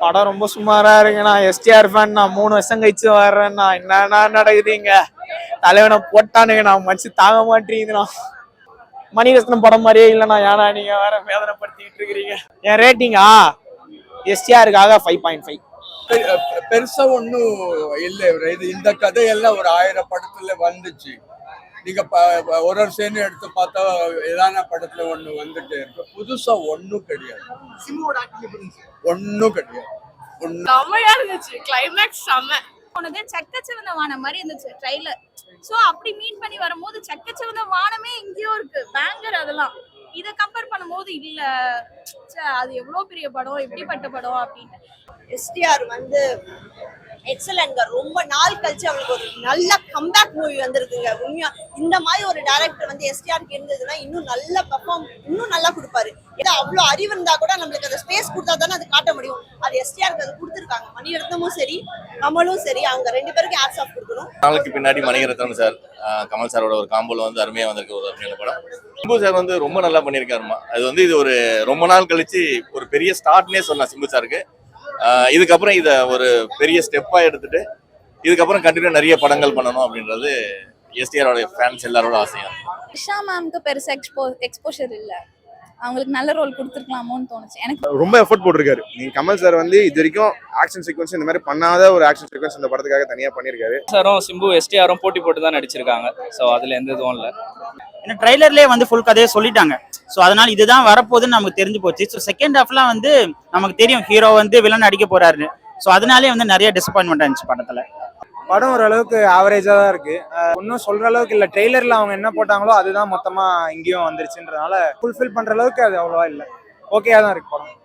படம் ரொம்ப சுமாரா இருக்குண்ணா. எஸ்டிஆர் ஃபேன் நான் மூணு வருஷம் கழிச்சு வர்றேண்ணா. என்னண்ணா நடக்குதுங்க? தலைவனை போட்டானுங்க நான் மனுச்சு தாங்க மாட்டேங்குதுண்ணா. மணிரத்னம் படம் மாதிரியே இல்லைண்ணா. ஏன்னா நீங்க வேற வேதனைப்படுத்திக்கிட்டு இருக்கிறீங்க. என் ரேட்டிங்கா எஸ்டிஆருக்காக ஃபைவ் பாயிண்ட் ஃபைவ் பெ- பெருசா ஒண்ணும் இல்லை இது இந்த கதையெல்லாம் ஒரு ஆயிரம் படத்துல வந்துச்சு. நீங்க ப- ப- ஒரு ஒரு சேனு எடுத்து பார்த்தா ஏதான படத்துல ஒண்ணு வந்துட்டு இருக்கு. புதுசா ஒண்ணும் கிடையாது. ஒண்ணும் கிடையாது. செம்மையா இருந்துச்சு. கிளைமேக்ஸ் செம்ம. போனது செக்கச்சிவந்த வானம் மாதிரி இருந்துச்சு ட்ரைலர் சோ அப்படி மீட் பண்ணி வரும்போது செக்கச்சிவந்த வானமே எங்கேயோ இருக்கு. பேங்கர் அதெல்லாம். இதை கம்பேர் பண்ணும்போது இல்ல. அது எவ்வளவு பெரிய படம் எப்படிப்பட்ட படம் அப்படின்னு எஸ்டிஆர் வந்து எக்ஸலன்ட்ங்க ரொம்ப நாள் கழிச்சு அவங்களுக்கு ஒரு நல்ல கம்பேக் மூவி வந்திருக்குங்க. உண்மையா இந்த மாதிரி ஒரு டைரக்டர் வந்து எஸ்டிஆருக்கு இருந்ததுன்னா இன்னும் நல்ல பர்ஃபார்ம் இன்னும் நல்லா கொடுப்பாரு. ஏன்னா அவ்வளோ அறிவு இருந்தா கூட நம்மளுக்கு அந்த ஸ்பேஸ் கொடுத்தா தானே அது காட்ட முடியும். அது எஸ்டிஆருக்கு அது கொடுத்துருக்காங்க. மணிரத்னமும் சரி கமலும் சரி அவங்க ரெண்டு பேருக்கும் ஆட்ஸ் ஆஃப் கொடுக்கணும். நாளுக்கு பின்னாடி மணிரத்னம் சார் கமல் சாரோட ஒரு காம்போல வந்து அருமையா வந்திருக்கு ஒரு அருமையான படம். சிம்பு சார் வந்து ரொம்ப நல்லா பண்ணியிருக்காருமா. அது வந்து இது ஒரு ரொம்ப நாள் கழிச்சு ஒரு பெரிய ஸ்டார்ட்னே சொல்லலாம் சிம்பு சாருக்கு. இதுக்கப்புறம் இதை ஒரு பெரிய ஸ்டெப்பா எடுத்துட்டு இதுக்கப்புறம் கண்டினியூ நிறைய படங்கள் பண்ணணும் அப்படின்றது எஸ்டிஆரோட ஃபேன்ஸ் எல்லாரோட ஆசையா? இஷா மேம்க்கு பெருசா எக்ஸ்போ எக்ஸ்போஷர் இல்ல. அவங்களுக்கு நல்ல ரோல் கொடுத்துருக்கலாமோன்னு தோணுச்சு. எனக்கு ரொம்ப எஃபோர்ட் போட்டிருக்காரு. நீங்க கமல் சார் வந்து இது வரைக்கும் ஆக்ஷன் சீக்வன்ஸ் இந்த மாதிரி பண்ணாத ஒரு ஆக்ஷன் சீக்வன்ஸ் இந்த படத்துக்காக தனியா பண்ணியிருக்காரு. சாரும் சிம்பு எஸ்டிஆரும் போட்டி போட்டு தான் நடிச்சிருக்காங்க. ஸோ அதுல எந்த இதுவும் இல்லை. ஏன்னா ட்ரைலர்லேயே வந்து ஃபுல் கதையை சொல்லிட்டாங்க. ஸோ அதனால இதுதான் வரப்போகுதுன்னு நமக்கு தெரிஞ்சு போச்சு. ஸோ செகண்ட் ஹாஃப்லாம் வந்து நமக்கு தெரியும். ஹீரோ வந்து வில்லன் அடிக்க போறாரு ஸோ அதனாலே வந்து நிறைய டிசப்பாயின்மெண்ட் இருந்துச்சு படத்துல. படம் ஓரளவுக்கு ஆவரேஜா தான் இருக்கு. ஒன்றும் சொல்ற அளவுக்கு இல்ல. ட்ரெய்லரில் அவங்க என்ன போட்டாங்களோ அதுதான் மொத்தமா இங்கேயும் வந்துருச்சுன்றதுனால ஃபுல்ஃபில் பண்ற அளவுக்கு அது அவ்வளோவா இல்லை. ஓகேயா தான் இருக்கு படம்.